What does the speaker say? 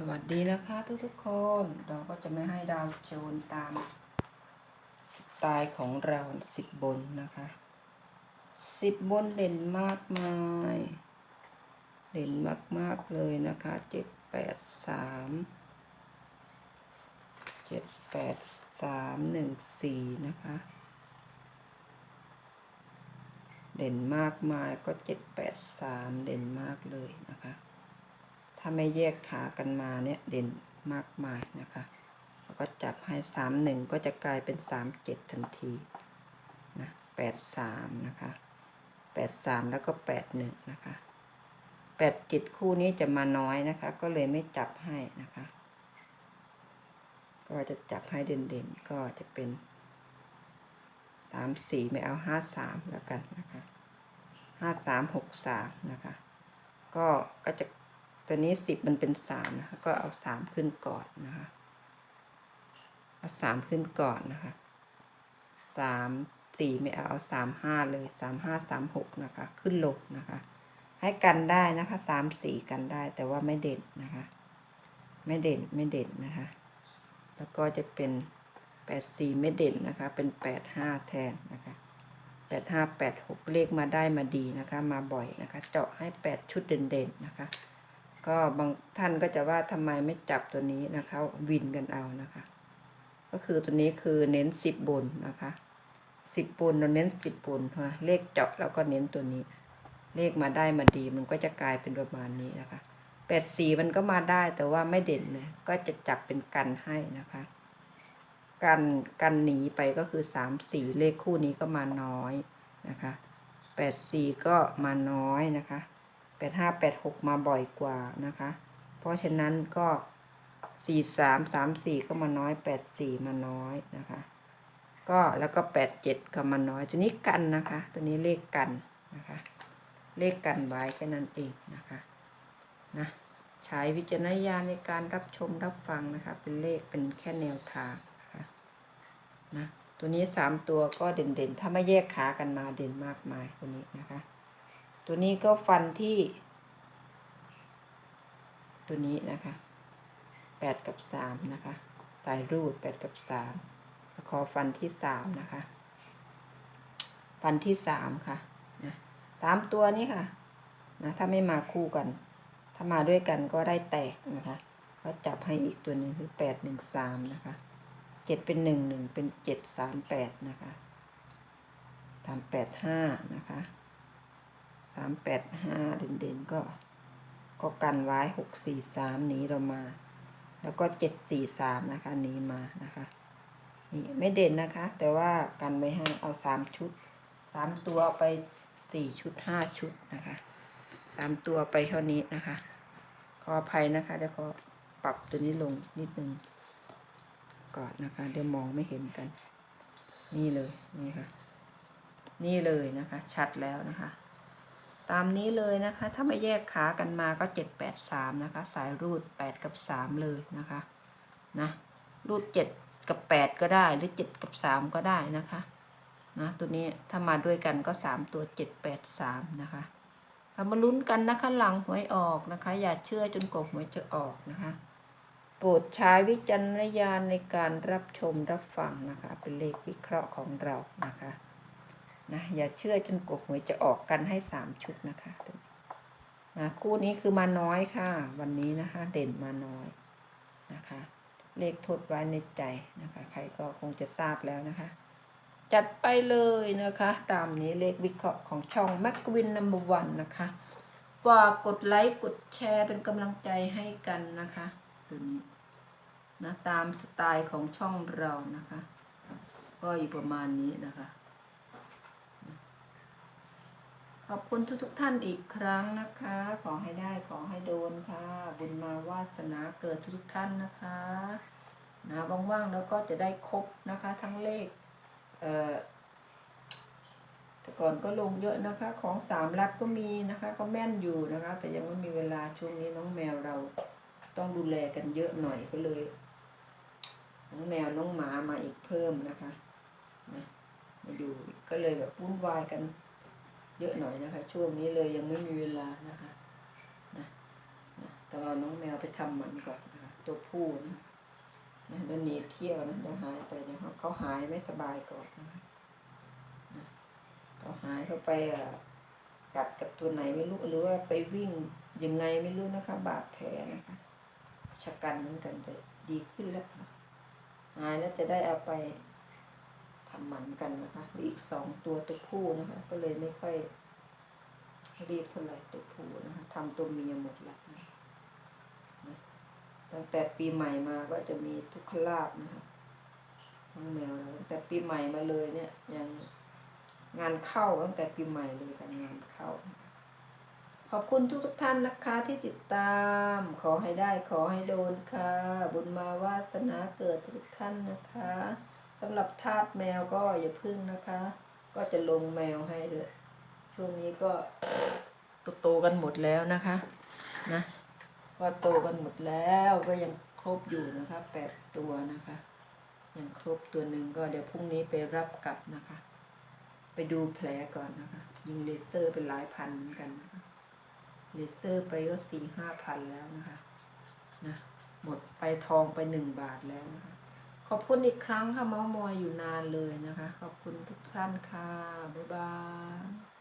สวัสดีนะคะทุกๆคน เราก็จะไม่ให้ดาวโจนตาม สไตล์ของเราสิบบนนะคะสิบบนเด่นมากมาย เด่นมากๆเลยนะคะเจ็ดแปดสามเจ็ดแปดสามหนึ่งสี่นะคะ เด่นมากมายก็เจ็ดแปดสามเด่นมากเลยนะคะ ถ้าไม่แยกขากันมาเนี่ยเด่นมากมายนะคะ แล้วก็จับให้สามหนึ่งก็จะกลายเป็นสามเจ็ดทันทีนะแปดสามนะคะแปดสามแล้วก็แปดหนึ่งนะคะแปดจ็ดคู่นี้จะมาน้อยนะคะ ก็เลยไม่จับให้นะคะ ก็จะจับให้เด่นๆก็จะเป็นสามสี่ไม่เอาห้าสามแล้วกันนะคะห้าสามหกสามนะคะ ก็ก็จะ ตัวนี้สิบมันเป็นสามนะคะ ก็เอาสามขึ้นก่อนนะคะ เอาสามขึ้นก่อนนะคะสามสี่ไม่เอาเอาสามห้าเลยสามห้าสามหกนะคะ ขึ้นลงนะคะ ให้กันได้นะคะสามสี่กันได้แต่ว่าไม่เด่นนะคะ ไม่เด่นไม่เด่นนะคะ แล้วก็จะเป็นแปดสี่ไม่เด่นนะคะ เป็นแปดห้าแทนนะคะแปดห้าแปดหกเลขมาได้มาดีนะคะ มาบ่อยนะคะ เจาะให้แปดชุดเด่นๆนะคะ ก็บางท่านก็จะว่าทำไมไม่จับตัวนี้นะคะ วินกันเอานะคะ ก็คือตัวนี้คือเน้นสิบบนนะคะสิบบนเราเน้นสิบบนค่ะเลขเจาะแล้วก็เน้นตัวนี้ เลขมาได้มาดีมันก็จะกลายเป็นประมาณนี้นะคะแปดสี่มันก็มาได้แต่ว่าไม่เด่นเลยก็จะจับเป็นกันให้นะคะกันกันหนีไปก็คือสามสี่เลขคู่นี้ก็มาน้อยนะคะแปดสี่ก็มาน้อยนะคะ แปดห้าแปดหกมาบ่อยกว่านะคะ เพราะฉะนั้นก็สี่สามสามสี่ก็มาน้อยแปดสี่มาน้อยนะคะ ก็แล้วก็แปดเจ็ดก็มาน้อย ตัวนี้กันนะคะ ตัวนี้เลขกันนะคะ เลขกันไว้แค่นั้นเองนะคะนะใช้วิจารณญาณในการรับชมรับฟังนะคะ เป็นเลขเป็นแค่แนวทางนะคะนะตัวนี้สามตัวก็เด่นๆ ถ้าไม่แยกขากันมาเด่นมากมายตัวนี้นะคะ ตัวนี้ก็ฟันที่ ตัวนี้นะคะแปดกับสามนะคะ สายรูดแปดกับสามคอฟันที่สามนะคะ ฟันที่สามค่ะนะสามตัวนี้ค่ะนะถ้าไม่มาคู่กัน ถ้ามาด้วยกันก็ได้แตกนะคะก็จับให้อีกตัวหนึ่งคือแปดหนึ่งสามนะคะเจ็ดเป็นหนึ่งหนึ่งเป็นเจ็ดสามแปดนะคะสามแปดห้านะคะ สามแปดห้าเด่นๆก็ ก็กันไว้หกสี่สามหนีเรามา แล้วก็เจ็ดสี่สามนะคะหนีมานะคะนี่ไม่เด่นนะคะ แต่ว่ากันไว้ให้เอาสามชุดสามตัวเอาไปสี่ชุดห้าชุดนะคะสามตัวไปเท่านี้นะคะ ขออภัยนะคะเดี๋ยวขอปรับตัวนี้ลงนิดนึงก่อนนะคะ เดี๋ยวมองไม่เห็นกัน นี่เลยนี่ค่ะ นี่เลยนะคะ ชัดแล้วนะคะ ตามนี้เลยนะคะ ถ้าไม่แยกขากันมาก็เจ็ดแปดสามนะคะ สายรูดแปดกับสามเลยนะคะนะรูดเจ็ดกับแปดก็ได้หรือเจ็ดกับสามก็ได้นะคะนะตัวนี้ถ้ามาด้วยกันก็สามตัวเจ็ดแปดสามนะคะเอามาลุ้นกันนะคะหลังหวยออกนะคะ อย่าเชื่อจนกว่าหวยจะออกนะคะ โปรดใช้วิจารณญาณในการรับชมรับฟังนะคะ เป็นเลขวิเคราะห์ของเรานะคะ นะอย่าเชื่อจนกว่าหวยจะออกกันให้สามชุดนะคะนะคู่นี้คือมาน้อยค่ะ วันนี้นะคะ เด่นมาน้อยนะคะ เลขทดไว้ในใจนะคะ ใครก็คงจะทราบแล้วนะคะ จัดไปเลยนะคะ ตามนี้เลขวิเคราะห์ของช่อง m ม c วินนัมเบอร์วันนะคะฝากกดไลค์กดแชร์เป็นกำลังใจให้กันนะคะตัวนี้นะตามสไตล์ของช่องเรานะคะ ก็อยู่ประมาณนี้นะคะ ขอบคุณทุกๆทท่านอีกครั้งนะคะ ขอให้ได้ขอให้โดนค่ะ บุญมาวาสนาเกิดทุกๆท่านนะคะนะว่างๆแล้วก็จะได้ครบนะคะ ทั้งเลขเอ่อแต่ก่อนก็ลงเยอะนะคะ ของสามรัฐก็มีนะคะ ก็แม่นอยู่นะคะ แต่ยังไม่มีเวลาช่วงนี้น้องแมวเราต้องดูแลกันเยอะหน่อยก็เลย น้องแมวน้องหมามาอีกเพิ่มนะคะนะมาอยู่ก็เลยแบบวุ่นวายกัน เยอะหน่อยนะคะ ช่วงนี้เลยยังไม่มีเวลานะคะนะนะต้องเอาน้องแมวไปทำหมันก่อนนะคะตัวผู้นะนะเดี๋ยวหนีเที่ยวนะเดี๋ยวหายไปเดี๋ยเขาเขาหายไม่สบายก่อนนะคะนะเขาหายเขาไปอะกัดกับตัวไหนไม่รู้หรือว่าไปวิ่งยังไงไม่รู้นะคะ บาดแผลนะคะชะกันเหมือนกันแต่ดีขึ้นแล้วหายแล้วจะได้เอาไป หมันกันนะคะ อีกสองตัวตัวผู้นะคะ ก็เลยไม่ค่อยรีบเท่าไหร่ตัวผู้นะคะทำตัวเมียหมดแล้วนะนะตั้งแต่ปีใหม่มาก็จะมีทุกขลาบนะคะน้องแมวเราตั้งแต่ปีใหม่มาเลยเนี่ยยังงานเข้าตั้งแต่ปีใหม่เลยกันงานเข้า ขอบคุณทุกทุกท่านนะคะที่ติดตาม ขอให้ได้ขอให้โดนค่ะ บุญมาวาสนาเกิดทุกท่านนะคะ สำหรับทาสแมวก็อย่าพึ่งนะคะ ก็จะลงแมวให้เลยช่วงนี้ก็โตๆกันหมดแล้วนะคะนะก็โตกันหมดแล้วก็ยังครบอยู่นะคะแปดตัวนะคะยังครบตัวหนึ่งก็เดี๋ยวพรุ่งนี้ไปรับกลับนะคะ ไปดูแผลก่อนนะคะ ยิงเลเซอร์เป็นหลายพันเหมือนกันนะคะเลเซอร์ไปก็สี่ห้าพันแล้วนะคะนะหมดไปทองไปหนึ่งบาทแล้วนะคะ ขอบคุณอีกครั้งค่ะเมามอยอยู่นานเลยนะคะ ขอบคุณทุกท่านค่ะ บ๊ายบาย